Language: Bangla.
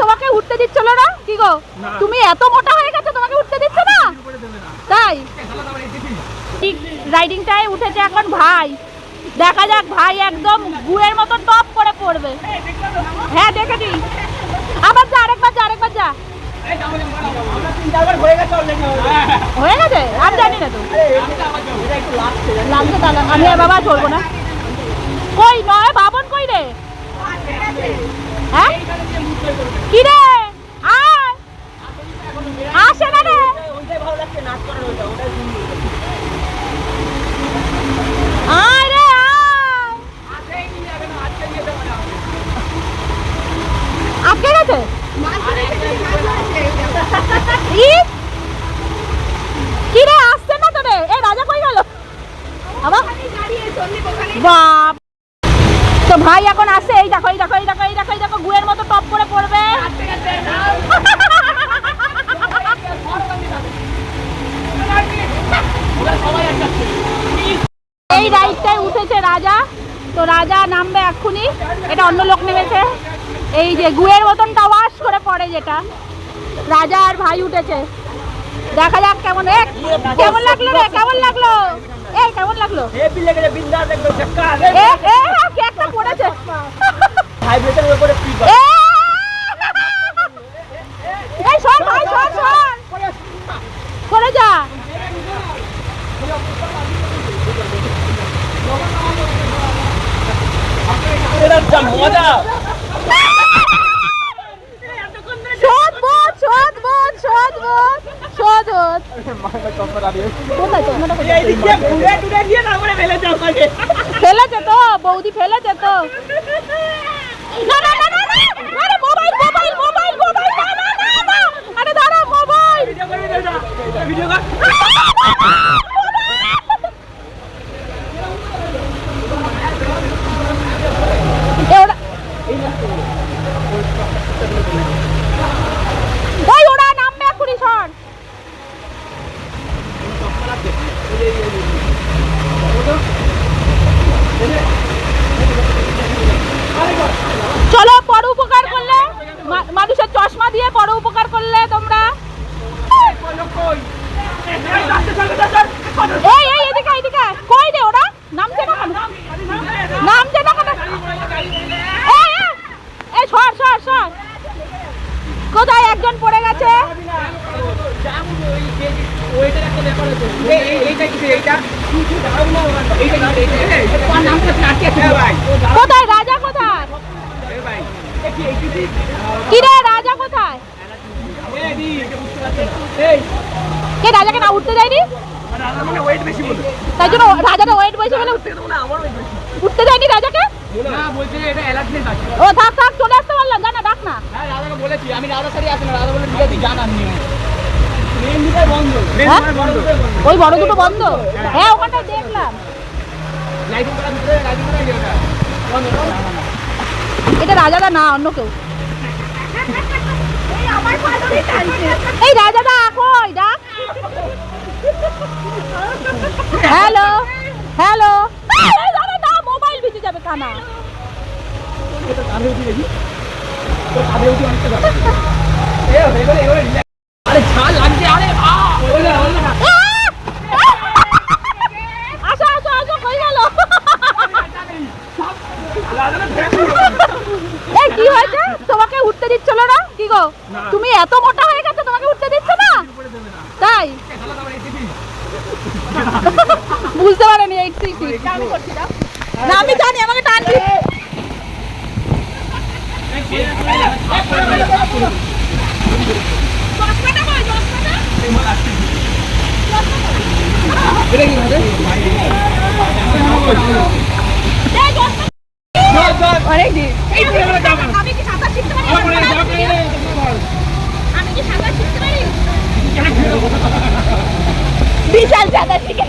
তোমাকে উঠতে দিচ্ছিল না কি গো? তুমি এত মোটা হয়ে গেছো, তোমাকে উঠতে দিচ্ছ না? তাই? রাইডিংটায় উঠেছে এখন ভাই। দেখা যাক ভাই একদম গুড়ের মতো টপ করে পড়বে। হ্যাঁ দেখে দিই। আবার যা, আরেকবার যা আরেকবার যা। হয়ে গেছে? আমি জানি না তো। লাগছে দাদা আমি বাবা চলবো না। કોઈ નો બાબન এই রাইডটায় উঠেছে রাজা। তো রাজা নামবে এক্ষুনি। এটা অন্য লোক নেমেছে। এই যে গুয়ের মতন টাওয়াস করে পড়ে যেটা। রাজা আর ভাই উঠেছে। দেখা যাক কেমন। কেমন লাগল রে? কেমন লাগল? এই কেমন লাগল? একটা পড়েছে। হাইব্রিডের উপরে আমাকে। ফেলেছে তো বৌদি ফেলেছে তো। না না না না না আরে মোবাইল মোবাইল মোবাইল মোবাইল না না না না আরে দাঁড়া মোবাইল ভিডিও করে দে না ভিডিও কর এ ওরা এই ওরা নামবে এক্ষুনি সর চলো পর উপকার করলে মানুষের চশমা দিয়ে পর উপকার করলে তোমরা রাস্তা চল চল চল এই এই এদিকে এদিকে কই রে ওরা নামছে না কেন নামছে না কেন এই এই, এই সর সর সর কোথায় একজন পড়ে গেছে ওইটা একটা ব্যাপার আছে এই এই এইটা কি এইটা এইটা কি এইটা তোমার নাম তো আটকে আছে ভাই কোথায়? রাজা কোথায়? রাজা কোথায়? কে, রাজাকে না উঠতে দেয়নি? আমার ওয়েট বেশি বলে তাই জন্য রাজাটা ওয়েট বসে বলে উঠতে- না আমার weight বেশি উঠতে দেয়নি রাজাকে? ও, থাক আসতে পারলাম। না রাধাকে বলেছি আমি রাধা সারি আসি না। রাধা বলে ঠিক আছে জানার ওই বড় দুটো বন্ধ? হ্যাঁ ওখানটায় দেখলাম। এটা রাজাটা না অন্য কেউ। এই রাজাটা কই? ডাক। Hello hello. মোবাইল ভিজে যাবে কানা। এটা কাঁধে দেখি। তো কাঁধে উঠে অনেকটা যাবে এ হয়ে গেলে এবারে relax। আরে ঝাল লাগছে আরে আ ওলে ওলে আসো আসো আসো কই গেল রাধাকে ফেলে এই কি হয়েছে? তোমাকে উঠতে দিচ্ছিল না কি গো? তুমি এত মোটা হয়ে গেছো তোমাকে উঠতে দিচ্ছে না? তাই? বুঝতে পারেনি এইট না। আমি জানি আমাকে টানবি এটা কি অনেক দিন আমি কি সাঁতার শিখতে পারি? আমি কি সাঁতার শিখতে পারি? বিশাল সাঁতার শিখে।